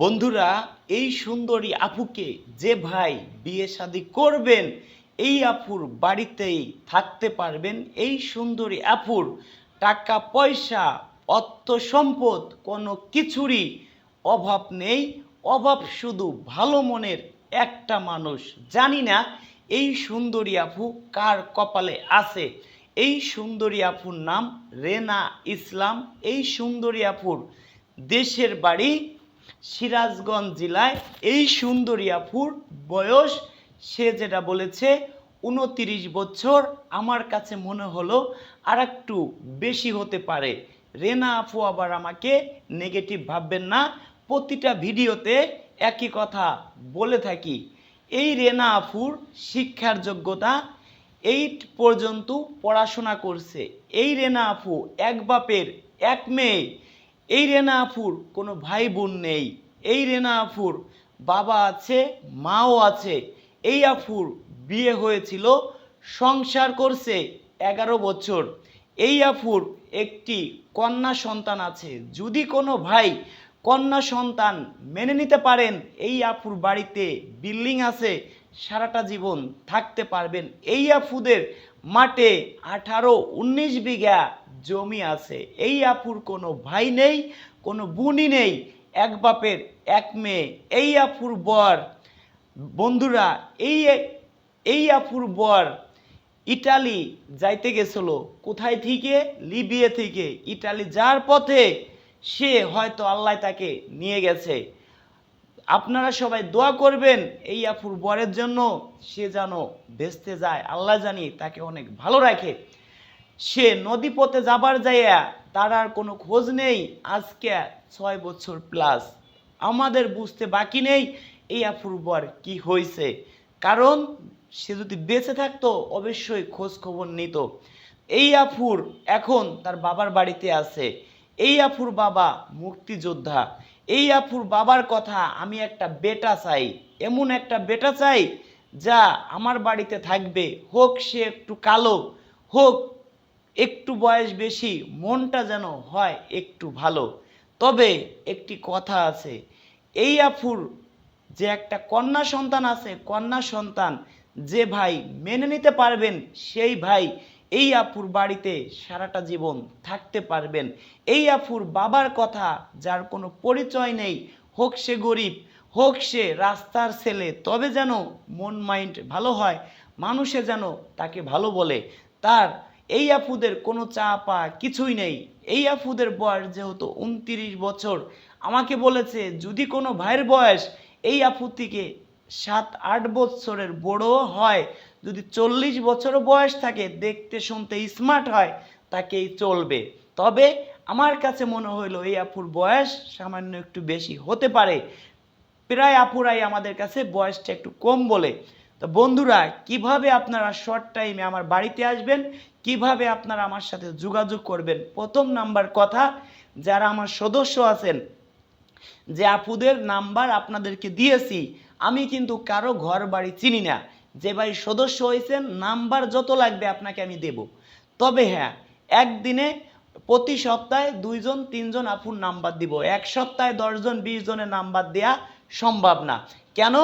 বন্ধুরা, এই সুন্দরী আপুকে যে ভাই বিয়ে শাদি করবেন, এই আপুর বাড়িতেই থাকতে পারবেন। এই সুন্দরী আপুর টাকা, পয়সা, অর্থ সম্পদ কোনো কিছুরই অভাব নেই। অভাব শুধু ভালো মনের একটা মানুষ। জানি না এই সুন্দরী আপু কার কপালে আছে। এই সুন্দরী আপুর নাম রেনা ইসলাম। এই সুন্দরী আপুর দেশের বাড়ি সিরাজগঞ্জ জেলায় এই সুন্দরী বয়স, সে যেটা বলেছে, উনতিরিশ বছর। আমার কাছে মনে হলো আর একটু বেশি হতে পারে। রেনা আপু আবার আমাকে নেগেটিভ ভাববেন না, প্রতিটা ভিডিওতে একই কথা বলে থাকি। এই রেনা আপুর শিক্ষার যোগ্যতা এইট পর্যন্ত পড়াশোনা করছে। এই রেনা আপু এক বাপের এক মেয়ে। এই রেনা আফুর, কোনো ভাই বোন নেই। এই রেনা আফুর, বাবা আছে, মাও আছে। এই আফুর বিয়ে হয়েছিল, সংসার করছে এগারো বছর। এই আফুর একটি কন্যা সন্তান আছে। যদি কোনো ভাই কন্যা সন্তান মেনে নিতে পারেন, এই আফুর বাড়িতে বিল্ডিং আছে, সারাটা জীবন থাকতে পারবেন। এই আফুদের মাঠে আঠারো, উনিশ বিঘা জমি আছে। এই আপুর কোনো ভাই নেই, কোনো বোনই নেই, এক বাপের এক মেয়ে। এই আপুর বর, বন্ধুরা, এই এই আপুর বর ইটালি যাইতে গেছিল। কোথায় থেকে? লিবিয়া থেকে। ইটালি যার পথে সে হয়তো আল্লাহ তাকে নিয়ে গেছে। আপনারা সবাই দোয়া করবেন এই আপুর বরের জন্য। সে যেন ভেস্তে যায়। আল্লাহ জানি তাকে অনেক ভালো রাখে। সে নদী পথে যাবার যাইয়া তার আর কোনো খোঁজ নেই। আজকে ছয় বছর প্লাস আমাদের বুঝতে বাকি নেই এই আপুর বর কি হয়েছে কারণ সে যদি বেঁচে থাকতো, অবশ্যই খোঁজ খবর নিত। এই আফুর এখন তার বাবার বাড়িতে আছে। এই আফুর বাবা মুক্তিযোদ্ধা। এই আফুর বাবার কথা আমি একটা বেটা চাই, এমন একটা বেটা চাই যা আমার বাড়িতে থাকবে। হোক সে একটু কালো, হোক একটু বয়স বেশি, মনটা যেন হয় একটু ভালো। তবে একটি কথা আছে, এই আফুর যে একটা কন্যা সন্তান আছে, কন্যা সন্তান যে ভাই মেনে নিতে পারবেন, সেই ভাই এই আপুর বাড়িতে সারাটা জীবন থাকতে পারবেন। এই আপুর বাবার কথা যার কোনো পরিচয় নেই, হোক সে গরিব, হোক সে রাস্তার ছেলে, তবে যেন মন মাইন্ড ভালো হয়, মানুষে যেন তাকে ভালো বলে। তার এই আপুদের কোনো চাপা কিছুই নেই। এই আপুদের বয়স যেহেতু উনতিরিশ বছর, আমাকে বলেছে যদি কোনো ভাইয়ের বয়স এই আপু থেকে সাত, আট বছরের বড় হয়, যদি চল্লিশ বছর বয়স থাকে, দেখতে শুনতে স্মার্ট হয়, তাকেই চলবে। তবে আমার কাছে মনে হইল এই আপুর বয়স সামান্য একটু বেশি হতে পারে। প্রায় আপুরাই আমাদের কাছে বয়সটা একটু কম বলে। তো বন্ধুরা, কীভাবে আপনারা শর্ট টাইমে আমার বাড়িতে আসবেন? কীভাবে আপনারা আমার সাথে যোগাযোগ করবেন? প্রথম নাম্বার কথা, যারা আমার সদস্য আছেন, যে আপুদের নাম্বার আপনাদেরকে দিয়েছি, আমি কিন্তু কারও ঘর বাড়ি চিনি না। যে ভাই সদস্য হয়েছেন, নাম্বার যত লাগবে আপনাকে আমি দেব। তবে হ্যাঁ একদিনে প্রতি সপ্তাহে দুইজন, তিনজন আপুর নাম্বার দিব। এক সপ্তাহে দশজন, বিশ জনের নাম্বার দেয়া সম্ভব না। কেন?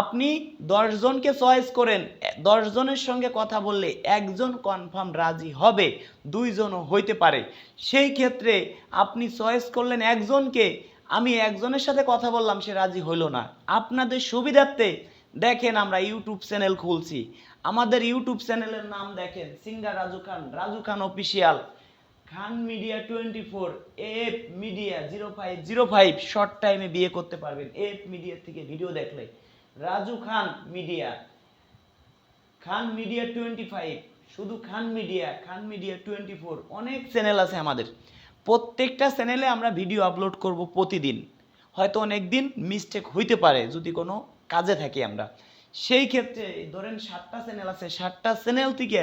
আপনি দশজনকে চয়েস করেন, দশজনের সঙ্গে কথা বললে একজন কনফার্ম রাজি হবে, দুইজনও হইতে পারে। সেই ক্ষেত্রে আপনি চয়েস করলেন একজনকে, আমি একজনের সাথে কথা বললাম, সে রাজি হইল না। আপনাদের সুবিধার্থে দেখেন আমরা ইউটিউব চ্যানেল খুলছি। আমাদের ইউটিউব চ্যানেলের নাম দেখেন singer Raju Khan Raju Khan official Khan media twenty four F media zero five zero five short টাইমে বিয়ে করতে পারবেন। এফ মিডিয়া থেকে ভিডিও দেখলে। Raju Khan media. Khan media twenty five, শুধু Khan media Khan media twenty four, অনেক channel আছে আমাদের। প্রত্যেকটা চ্যানেলে আমরা ভিডিও আপলোড করব প্রতিদিন। হয়তো অনেক দিন মিস্টেক হইতে পারে, যদি কোনো কাজে থাকি আমরা। সেই ক্ষেত্রে ধরেন সাতটা চ্যানেল আছে, সাতটা চ্যানেল থেকে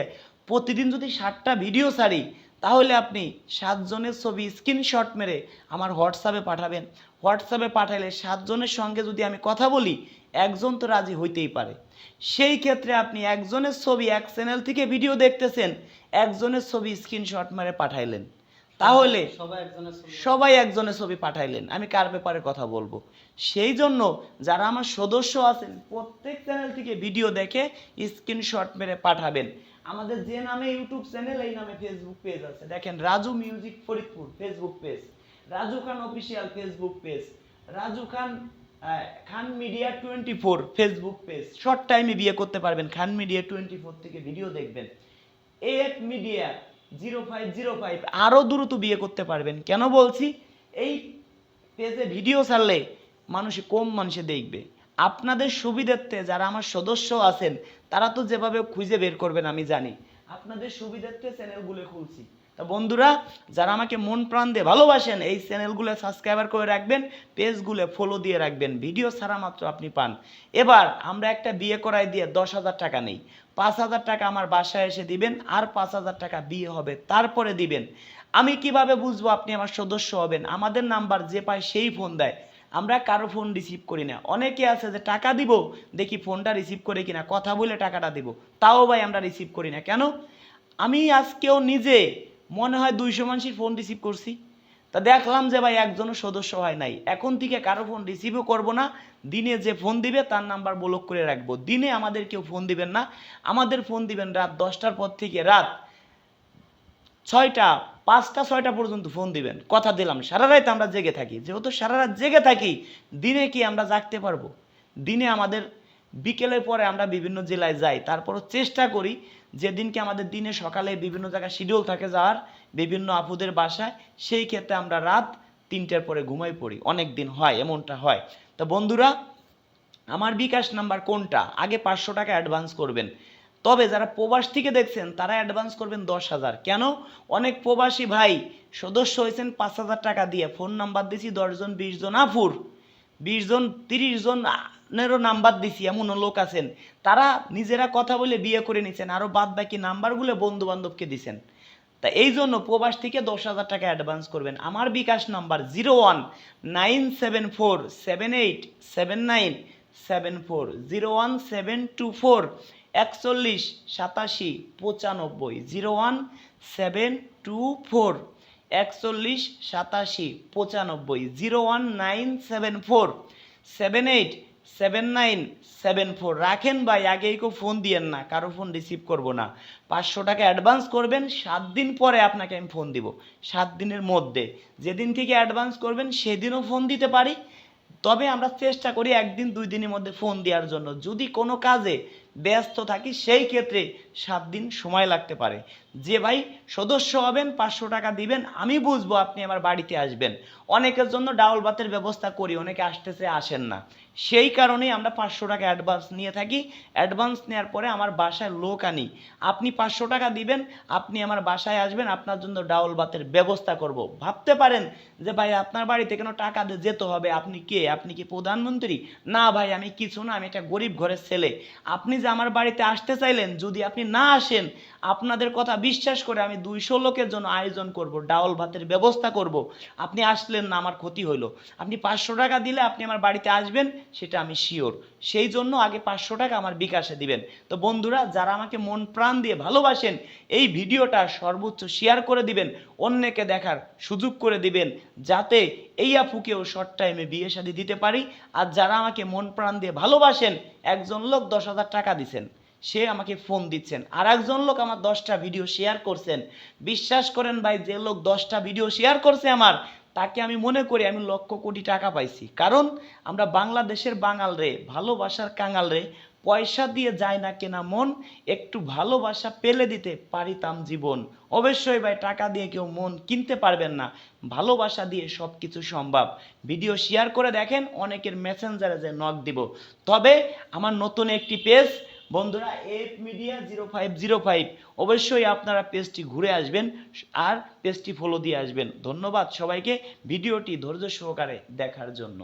প্রতিদিন যদি সাতটা ভিডিও ছাড়ি তাহলে আপনি সাতজনের ছবি স্ক্রিনশট মেরে আমার হোয়াটসঅ্যাপে পাঠাবেন। হোয়াটসঅ্যাপে পাঠালে সাতজনের সঙ্গে যদি আমি কথা বলি, একজন তো রাজি হইতেই পারে। সেই ক্ষেত্রে আপনি একজনের ছবি এক চ্যানেল থেকে ভিডিও দেখতেছেন, একজনের ছবি স্ক্রিনশট মেরে পাঠাইলেন। তাহলে সবাই একজনের ছবি সবাই একজনের ছবি পাঠাইলেন। আমি কার ব্যাপারে কথা বলব? সেই জন্য যারা আমার সদস্য আছেন প্রত্যেক চ্যানেল থেকে ভিডিও দেখে স্ক্রিনশট মেরে পাঠাবেন। আমাদের যে নামে ইউটিউব চ্যানেল এই নামে ফেসবুক পেজ আছে। দেখেন Raju music Faridpur Facebook page Raju Khan official Facebook page Raju Khan Khan media twenty four Facebook page short টাইমে বিয়ে করতে পারবেন খান মিডিয়া টোয়েন্টি ফোর থেকে ভিডিও দেখবেন। A F media zero five zero five আরও দ্রুত বিয়ে করতে পারবেন। কেন বলছি? এই পেজে ভিডিও ছাড়লে মানুষে কম মানুষে দেখবে। আপনাদের সুবিধার্থে যারা আমার সদস্য আছেন, তারা তো যেভাবে খুঁজে বের করবেন আমি জানি। আপনাদের সুবিধার্থে চ্যানেলগুলো খুলছি। তা বন্ধুরা, যারা আমাকে মন প্রাণ দিয়ে ভালোবাসেন, এই চ্যানেলগুলো সাবস্ক্রাইবার করে রাখবেন, পেজগুলো ফলো দিয়ে রাখবেন। ভিডিও ছাড়া মাত্র আপনি পান। এবার আমরা একটা বিয়ে করাই দিয়ে দশ হাজার টাকা নেই। পাঁচ হাজার টাকা আমার বাসায় এসে দিবেন, আর পাঁচ হাজার টাকা বিয়ে হবে, তারপরে দিবেন। আমি কীভাবে বুঝব আপনি আমার সদস্য হবেন? আমাদের নাম্বার যে পায় সেই ফোন দেয়। আমরা কারও ফোন রিসিভ করি না। অনেকে আছে যে টাকা দিব, দেখি ফোনটা রিসিভ করে কিনা, কথা বলে টাকাটা দিব। তাও ভাই আমরা রিসিভ করি না। কেন? আমি আজকেও নিজে মনে হয় দুইশো মানুষের ফোন রিসিভ করছি। তা দেখলাম যে ভাই একজনও সদস্য হয় নাই। এখন থেকে কারও ফোন রিসিভও করব না। দিনে যে ফোন দিবে, তার নাম্বার ব্লক করে রাখব। দিনে আমাদের কেউ ফোন দিবেন না। আমাদের ফোন দিবেন রাত দশটার পর থেকে রাত ছয়টা, পাঁচটা, ছয়টা পর্যন্ত ফোন দিবেন। কথা দিলাম, সারা রাত আমরা জেগে থাকি। যেহেতু সারা রাত জেগে থাকি, দিনে কি আমরা জাগতে পারব? দিনে আমাদের বিকেলের পরে আমরা বিভিন্ন জেলায় যাই, তারপরও চেষ্টা করি যেদিনকে আমাদের দিনে সকালে বিভিন্ন জায়গায় শিডিউল থাকে যাওয়ার, বিভিন্ন আপুদের বাসায়, সেই ক্ষেত্রে আমরা রাত তিনটার পরে ঘুমাই পড়ি। অনেক দিন হয়, এমনটা হয়। তো বন্ধুরা, আমার বিকাশ নাম্বার কোনটা? আগে পাঁচশো টাকা অ্যাডভান্স করবেন। তবে যারা প্রবাস থেকে দেখছেন, তারা অ্যাডভান্স করবেন দশ হাজার। কেন? অনেক প্রবাসী ভাই সদস্য হয়েছেন পাঁচ হাজার টাকা দিয়ে। ফোন নাম্বার দিছি দশজন বিশ জন আফুর। বিশ জন তিরিশ জনেরও নাম্বার দিছি, এমনও লোক আছেন। তারা নিজেরা কথা বলে বিয়ে করে নিছেন, আরও বাদ বাকি নাম্বারগুলো বন্ধু বান্ধবকে দিছেন। তা এই জন্য প্রবাস থেকে দশ হাজার টাকা অ্যাডভান্স করবেন। আমার bKash number zero one nine seven four seven eight seven nine seven four zero one seven two four একচল্লিশ, সাতাশি, পঁচানব্বই, zero one, seven, two, four. একচল্লিশ, সাতাশি, পঁচানব্বই, zero one, nine, seven, four. Seven eight, seven nine, seven four. রাখেন ভাই, আগেই কেউ ফোন দিয়েন না, কারও ফোন রিসিভ করব না। পাঁচশো টাকা অ্যাডভান্স করবেন, সাত দিন পরে আপনাকে আমি ফোন দিব, সাত দিনের মধ্যে। যেদিন থেকে অ্যাডভান্স করবেন, সেদিনও ফোন দিতে পারি। তবে আমরা চেষ্টা করি একদিন, দুই দিনের মধ্যে ফোন দেওয়ার জন্য। যদি কোনো কাজে ব্যস্ত থাকি সেই ক্ষেত্রে সাত দিন সময় লাগতে পারে। যে ভাই সদস্য হবেন, পাঁচশো টাকা দিবেন, আমি বুঝব আপনি আমার বাড়িতে আসবেন। অনেকের জন্য ডাউল ভাতের ব্যবস্থা করি, অনেকে আসতেছে, আসেন না। সেই কারণেই আমরা পাঁচশো টাকা অ্যাডভান্স নিয়ে থাকি। অ্যাডভান্স নেওয়ার পরে আমার বাসায় লোক আনি। আপনি পাঁচশো টাকা দিবেন, আপনি আমার বাসায় আসবেন, আপনার জন্য ডাউল ভাতের ব্যবস্থা করব। ভাবতে পারেন যে, ভাই, আপনার বাড়িতে কেন টাকা দিয়ে যেতে হবে, আপনি কে? আপনি কি প্রধানমন্ত্রী? না, ভাই, আমি কিছু না, আমি একটা গরিব ঘরের ছেলে। আপনি যে আমার বাড়িতে আসতে চাইলেন, যদি আপনি না আসেন, আপনাদের কথা বিশ্বাস করে আমি দুইশো লোকের জন্য আয়োজন করব, ডাউল ভাতের ব্যবস্থা করব। আপনি আসলেন না, আমার ক্ষতি হইল। আপনি পাঁচশো টাকা দিলে আপনি আমার বাড়িতে আসবেন, সেটা আমি শিওর সেই জন্য আগে পাঁচশো টাকা আমার বিকাশে দিবেন। তো বন্ধুরা, যারা আমাকে মন প্রাণ দিয়ে ভালোবাসেন, এই ভিডিওটা সর্বোচ্চ শেয়ার করে দিবেন, অন্যকে দেখার সুযোগ করে দিবেন, যাতে এই আপুকেও শর্ট টাইমে বিয়ে শাদী দিতে পারি। আর যারা আমাকে মন প্রাণ দিয়ে ভালোবাসেন, একজন লোক দশ হাজার টাকা দিছেন। সে আমাকে ফোন দিচ্ছেন। আর একজন লোক আমার দশটা ভিডিও শেয়ার করছেন। বিশ্বাস করেন ভাই, যে লোক দশটা ভিডিও শেয়ার করছে আমার, তাকে আমি মনে করি আমি লক্ষ কোটি টাকা পাইছি। কারণ আমরা বাংলাদেশের বাঙাল রে, ভালোবাসার কাঙাল রে, পয়সা দিয়ে যায় না কেনা মন, একটু ভালোবাসা পেলে দিতে পারিতাম জীবন। অবশ্যই ভাই, টাকা দিয়ে কেউ মন কিনতে পারবেন না। ভালোবাসা দিয়ে সব কিছু সম্ভব। ভিডিও শেয়ার করে দেখেন, অনেকের মেসেঞ্জারে যে নক দিব। তবে আমার নতুন একটি পেজ বন্ধুরা F media zero five zero five অবশ্যই আপনারা পেজটি ঘুরে আসবেন আর পেজটি ফলো দিয়ে আসবেন। ধন্যবাদ সবাইকে। ভিডিওটি ধৈর্য সহকারে দেখার জন্য।